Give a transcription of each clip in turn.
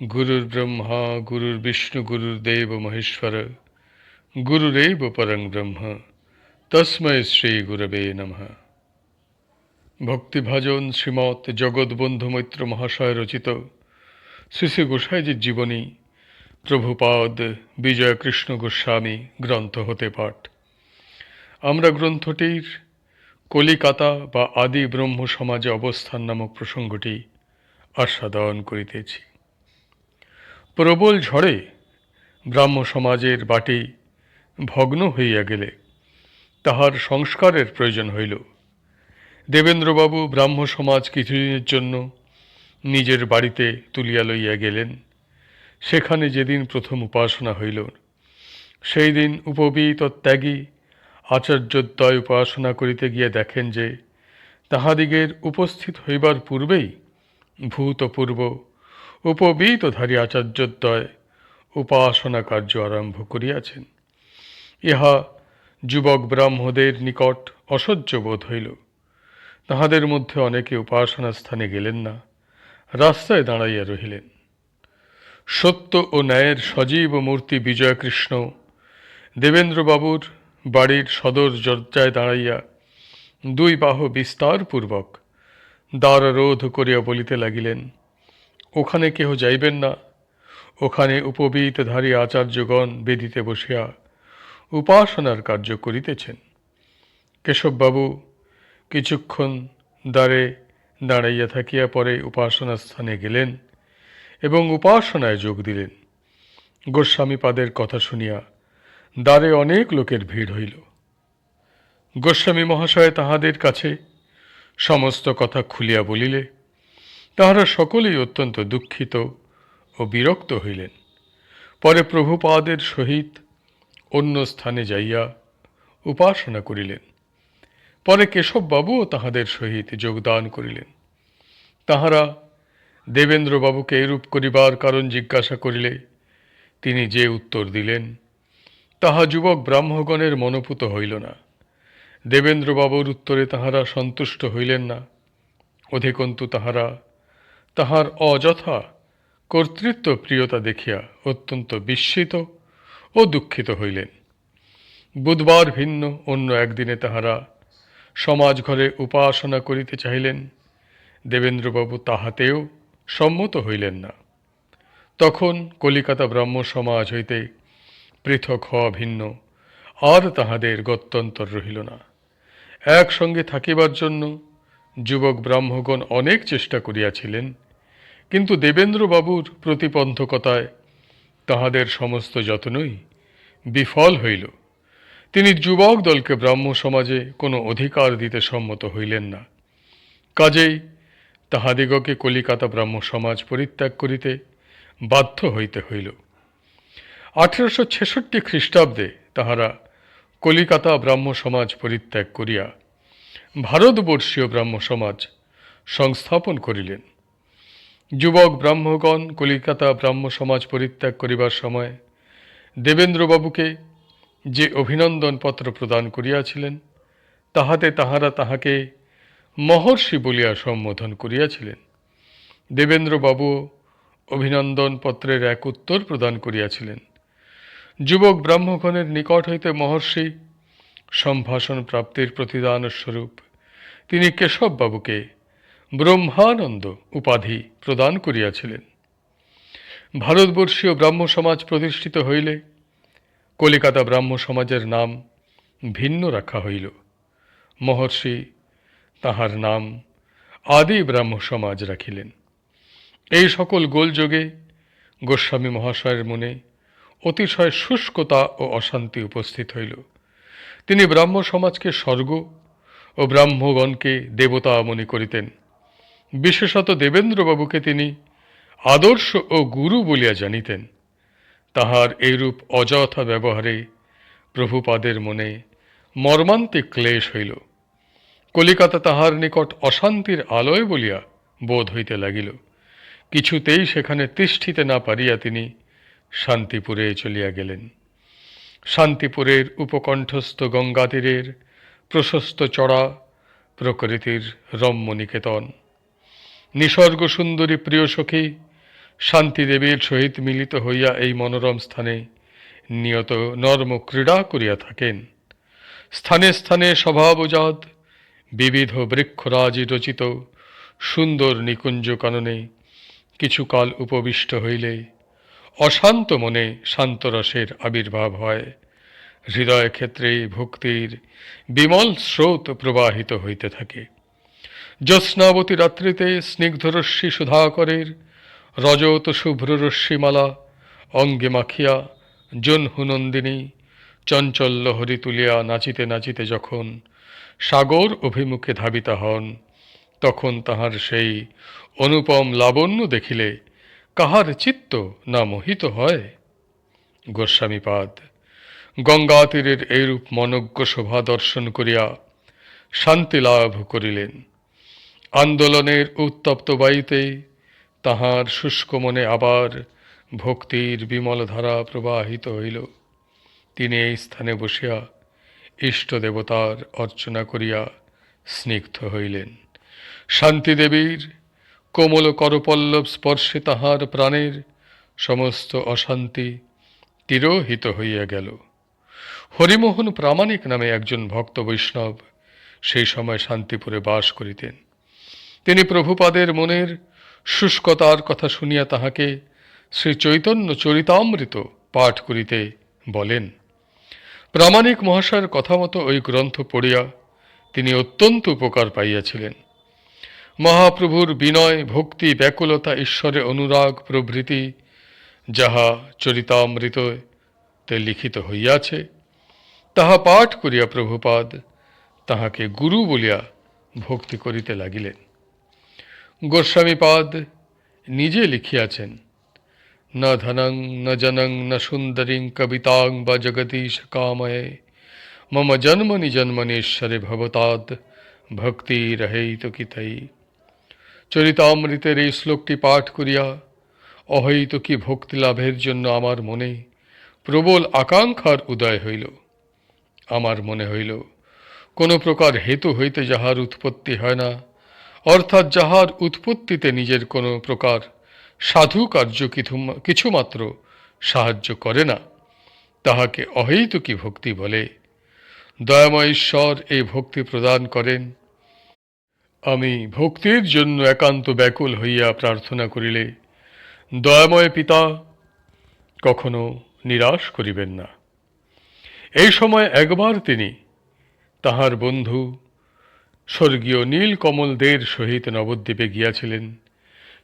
গুরুর ব্রহ্মা গুরুর বিষ্ণু গুরুর্দেব মহেশ্বর গুরুরেব পরং ব্রহ্ম তস্মৈ শ্রী গুরবে নমঃ ভক্তিভাজন শ্রীমৎ জগৎবন্ধু মৈত্র মহাশয় রচিত শ্রী শ্রী গোসাইজির জীবনী প্রভুপাদ বিজয় কৃষ্ণ গোস্বামী গ্রন্থ হতে পাঠ আমরা গ্রন্থটির কলিকাতা বা আদি ব্রহ্ম সমাজে অবস্থান নামক প্রসঙ্গটি আস্বাদন করিতেছি। প্রবল ঝড়ে ব্রাহ্ম সমাজের বাটি ভগ্ন হইয়া গেলে তাহার সংস্কারের প্রয়োজন হইল। দেবেন্দ্রবাবু ব্রাহ্ম সমাজ কিছুদিনের জন্য নিজের বাড়িতে তুলিয়া লইয়া গেলেন। সেখানে যেদিন প্রথম উপাসনা হইল, সেই দিন উপবীত ত্যাগী আচার্যদ্বয় উপাসনা করিতে গিয়ে দেখেন যে তাহাদিগের উপস্থিত হইবার পূর্বেই ভূতপূর্ব উপবীতধারী আচার্যদ্বয় উপাসনা কার্য আরম্ভ করিয়াছেন। ইহা যুবক ব্রাহ্মদের নিকট অসহ্য বোধ হইল। তাহাদের মধ্যে অনেকে উপাসনা স্থানে গেলেন না, রাস্তায় দাঁড়াইয়া রহিলেন। সত্য ও ন্যায়ের সজীব মূর্তি বিজয়কৃষ্ণ, দেবেন্দ্রবাবুর বাড়ির সদর দরজায় দাঁড়াইয়া দুই বাহ বিস্তারপূর্বক দ্বার রোধ করিয়া বলিতে লাগিলেন ওখানে কেহ যাইবেন না। ওখানে উপবীতধারী আচার্যগণ বেদিতে বসিয়া উপাসনার কার্য করিতেছেন। কেশববাবু কিছুক্ষণ দ্বারে দাঁড়াইয়া থাকিয়া পরে উপাসনা স্থানে গেলেন এবং উপাসনায় যোগ দিলেন। গোস্বামীপাদের কথা শুনিয়া দ্বারে অনেক লোকের ভিড় হইল। গোস্বামী মহাশয় তাহাদের কাছে সমস্ত কথা খুলিয়া বলিলে তাহারা সকলেই অত্যন্ত দুঃখিত ও বিরক্ত হইলেন। পরে প্রভুপাদের সহিত অন্য স্থানে যাইয়া উপাসনা করিলেন। পরে কেশববাবুও তাহাদের সহিত যোগদান করিলেন। তাহারা, দেবেন্দ্রবাবুকে এরূপ করিবার কারণ জিজ্ঞাসা করিলে তিনি যে উত্তর দিলেন, তাহা যুবক ব্রাহ্মগণের মনোপুত হইল না। দেবেন্দ্রবাবুর উত্তরে তাহারা সন্তুষ্ট হইলেন না। অধিকন্তু তাহারা তাহার অযথা কর্তৃত্ব প্রিয়তা দেখিয়া অত্যন্ত বিস্মিত ও দুঃখিত হইলেন। বুধবার ভিন্ন অন্য একদিনে তাহারা সমাজ ঘরে উপাসনা করিতে চাহিলেন। দেবেন্দ্রবাবু তাহাতেও সম্মত হইলেন না। তখন কলিকাতা ব্রাহ্ম সমাজ হইতে পৃথক হওয়া ভিন্ন আর তাহাদের গত্যন্তর রহিল না। একসঙ্গে থাকিবার জন্য যুবক ব্রাহ্মগণ অনেক চেষ্টা করিয়াছিলেন। কিন্তু দেবেন্দ্রবাবুর প্রতিবন্ধকতায় তাহাদের সমস্ত যত্নই বিফল হইল। তিনি যুবক দলকে ব্রাহ্ম সমাজে কোনো অধিকার দিতে সম্মত হইলেন না। কাজেই তাহাদিগকে কলিকাতা ব্রাহ্ম সমাজ পরিত্যাগ করিতে বাধ্য হইতে হইল। আঠেরোশো ছেষট্টি খ্রিস্টাব্দে তাহারা কলিকাতা ব্রাহ্ম সমাজ পরিত্যাগ করিয়া ভারতবর্ষীয় ব্রাহ্ম সমাজ সংস্থাপন করিলেন। যুবক ব্রাহ্মগণ কলিকাতা ব্রাহ্ম সমাজ পরিত্যাগ করিবার সময় দেবেন্দ্রবাবুকে যে অভিনন্দন পত্র প্রদান করিয়াছিলেন, তাহাতে তাহারা তাহাকে মহর্ষি বলিয়া সম্বোধন করিয়াছিলেন। দেবেন্দ্রবাবু অভিনন্দন পত্রের এক উত্তর প্রদান করিয়াছিলেন। যুবক ব্রাহ্মগণের নিকট হইতে মহর্ষি সম্ভাষণ প্রাপ্তির প্রতিদানস্বরূপ তিনি কেশববাবুকে ব্রহ্মানন্দ উপাধি প্রদান করিয়াছিলেন। ভারতবর্ষীয় ব্রাহ্ম সমাজ প্রতিষ্ঠিত হইলে কলিকাতা ব্রাহ্ম সমাজের নাম ভিন্ন রাখা হইল। মহর্ষি তাহার নাম আদি ব্রাহ্ম সমাজ রাখিলেন। এই সকল গোলযোগে গোস্বামী মহাশয়ের মনে অতিশয় শুষ্কতা ও অশান্তি উপস্থিত হইল। তিনি ব্রাহ্ম সমাজকে স্বর্গ ও ব্রাহ্মগণকে দেবতা মনে করিতেন। বিশেষত দেবেন্দ্রবাবুকে তিনি আদর্শ ও গুরু বলিয়া জানিতেন। তাহার এইরূপ অযথা ব্যবহারে প্রভুপাদের মনে মর্মান্তিক ক্লেশ হইল। কলিকাতা তাহার নিকট অশান্তির আলয় বলিয়া বোধ হইতে লাগিল। কিছুতেই সেখানে তিষ্ঠিতে না পারিয়া তিনি শান্তিপুরে চলিয়া গেলেন। শান্তিপুরের উপকণ্ঠস্থ গঙ্গাতীরের প্রশস্ত চড়া প্রকৃতির রম্য নিকেতন। নিসর্গ সুন্দরী প্রিয় সখী শান্তিদেবীর সহিত মিলিত হইয়া এই মনোরম স্থানে নিয়ত নর্ম ক্রীড়া করিয়া থাকেন। স্থানে স্থানে স্বভাবজাত বিবিধ বৃক্ষরাজি রচিত, সুন্দর নিকুঞ্জ কাননে কিছুকাল উপবিষ্ট হইলে অশান্ত মনে শান্তরসের আবির্ভাব হয়। হৃদয় ক্ষেত্রে ভক্তির বিমল স্রোত প্রবাহিত হইতে থাকে। জ্যোৎস্নাবতী রাত্রিতে স্নিগ্ধরশ্মি সুধাকরের রজত শুভ্র রশ্মিমালা, অঙ্গে মাখিয়া জনহুনন্দিনী চঞ্চল লহরী তুলিয়া নাচিতে নাচিতে যখন সাগর অভিমুখে ধাবিতা হন, তখন তাহার সেই অনুপম লাবণ্য দেখিলে কাহার চিত্ত না মোহিত হয়? গোস্বামীপাদ, গঙ্গা তীরের এইরূপ মনজ্ঞ শোভা দর্শন করিয়া শান্তি লাভ করিলেন। আন্দোলনের উত্তপ্ত বায়ুতে তাহার শুষ্ক মনে আবার ভক্তির বিমল ধারা প্রবাহিত হইল। তিনি এই স্থানে বসিয়া ইষ্ট দেবতার অর্চনা করিয়া স্নিগ্ধ হইলেন। শান্তিদেবীর কোমল করপল্লব স্পর্শে তাহার প্রাণের সমস্ত অশান্তি তিরোহিত হইয়া গেল। হরিমোহন প্রামাণিক নামে একজন ভক্ত বৈষ্ণব সেই সময় শান্তিপুরে বাস করিতেন। তিনি প্রভুপাদের মনের শুষ্কতার কথা শুনিয়া তাহাকে শ্রী চৈতন্য চরিতামৃত পাঠ করিতে বলেন। প্রামাণিক মহাশয়ের কথা মতো ওই গ্রন্থ পড়িয়া তিনি অত্যন্ত উপকার পাইয়াছিলেন। মহাপ্রভুর বিনয়, ভক্তি, ব্যাকুলতা, ঈশ্বরে অনুরাগ প্রভৃতি যাহা চরিতামৃততে লিখিত হইয়াছে, তাহা পাঠ করিয়া প্রভুপাদ তাহাকে গুরু বলিয়া ভক্তি করিতে লাগিলেন। গোস্বামীপাদ নিজে লিখিয়াছেন। ন ধনং, ন জনং, ন সুন্দরীং কবিতাং বা জগদীশ কাময়ে। মম জন্মনি জন্মনেশ্বরে ভবতাদ ভক্তি রহেত কিতই চরিতামৃতের এই শ্লোকটি পাঠ করিয়া অহৈতুকী ভক্তি লাভের জন্য আমার মনে প্রবল আকাঙ্ক্ষার উদয় হইল। আমার মনে হইল, কোনো প্রকার হেতু হইতে যাহার উৎপত্তি হয় না অর্থাৎ যাহার উৎপত্তিতে নিজের কোনো প্রকার সাধু কার্য কিছু- কিছুমাত্র সাহায্য করে না, তাহাকে অহৈতুকী ভক্তি বলে? দয়াময় ঈশ্বর এই ভক্তি প্রদান করেন। আমি ভক্তির জন্য একান্ত ব্যাকুল হইয়া প্রার্থনা করিলে, দয়াময় পিতা কখনো নিরাশ করিবেন না। এই সময় একবার তিনি তাহার বন্ধু স্বর্গীয় নীলকমল দের সহিত নবদ্বীপে গিয়াছিলেন।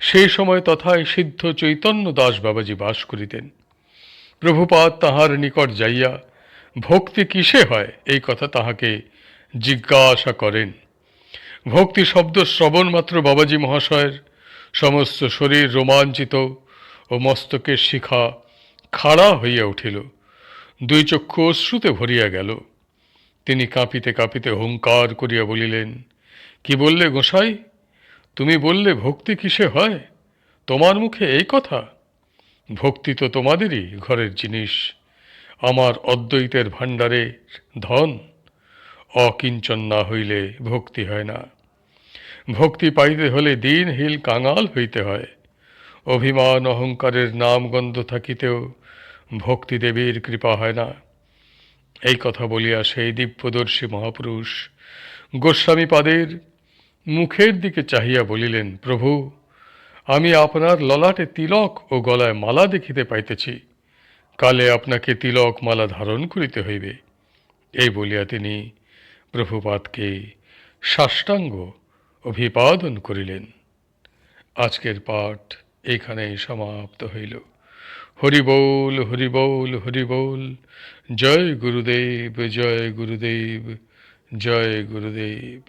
সেই সময় তথায় সিদ্ধ চৈতন্য দাস বাবাজি বাস করিতেন। প্রভুপাদ তাহার নিকট যাইয়া, ভক্তি কিসে হয়? এই কথা তাহাকে জিজ্ঞাসা করেন। ভক্তি শব্দ শ্রবণ মাত্র বাবাজি মহাশয়ের। সমস্ত শরীর রোমাঞ্চিত ও মস্তকের শিখা খাড়া হইয়া উঠিল। দুই চক্ষু অশ্রুতে ভরিয়া গেল। তিনি কাঁপিতে কাঁপিতে হুঙ্কার করিয়া বলিলেন, কি বললে গোসাই? তুমি বললে ভক্তি কিসে হয়? তোমার মুখে এই কথা? ভক্তি তো তোমাদেরই ঘরের জিনিস। আমার অদ্বৈতের ভাণ্ডারে ধন। অকিঞ্চন না হইলে ভক্তি হয় না। ভক্তি পাইতে হলে দিনহীন কাঙাল হইতে হয়। অভিমান অহংকারের নাম গন্ধ থাকিতেও ভক্তি দেবীর কৃপা হয় না। এই কথা বলিয়া সেই দিব্যদর্শী মহাপুরুষ গোস্বামীপাদের মুখের দিকে চাহিয়া বলিলেন, প্রভু, আমি আপনার ললাটে তিলক ও গলায় মালা দেখিতে পাইতেছি। কালে আপনাকে তিলক মালা ধারণ করিতে হইবে। এই বলিয়া তিনি প্রভুপাদকে সাষ্টাঙ্গ অভিবাদন করিলেন। আজকের পাঠ এখানেই সমাপ্ত হইল। হরি বল হরি বল হরি বল জয় গুরুদেব জয় গুরুদেব জয় গুরুদেব